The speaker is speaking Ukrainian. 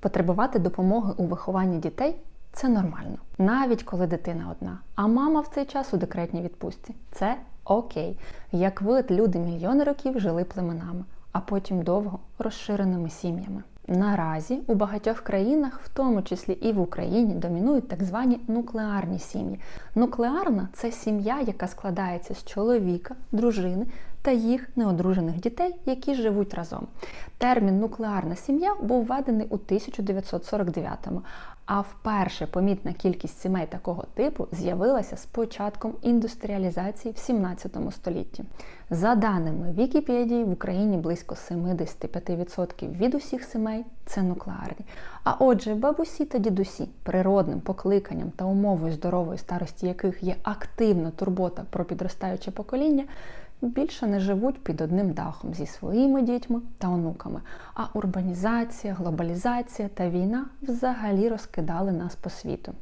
Потребувати допомоги у вихованні дітей це нормально, навіть коли дитина одна, а мама в цей час у декретній відпустці. Це окей. Як ви, люди мільйони років жили племенами, а потім довго розширеними сім'ями. Наразі у багатьох країнах, в тому числі і в Україні, домінують так звані нуклеарні сім'ї. Нуклеарна це сім'я, яка складається з чоловіка, дружини та їх неодружених дітей, які живуть разом. Термін нуклеарна сім'я був введений у 1949-му, а вперше помітна кількість сімей такого типу з'явилася з початком індустріалізації в 17 столітті. За даними Вікіпедії, в Україні близько 75% від усіх сімей це нуклеарні. А отже, бабусі та дідусі, природним покликанням та умовою здорової старості яких є активна турбота про підростаюче покоління, більше не живуть під одним дахом зі своїми дітьми та онуками. А урбанізація, глобалізація та війна взагалі розкидали нас по світу.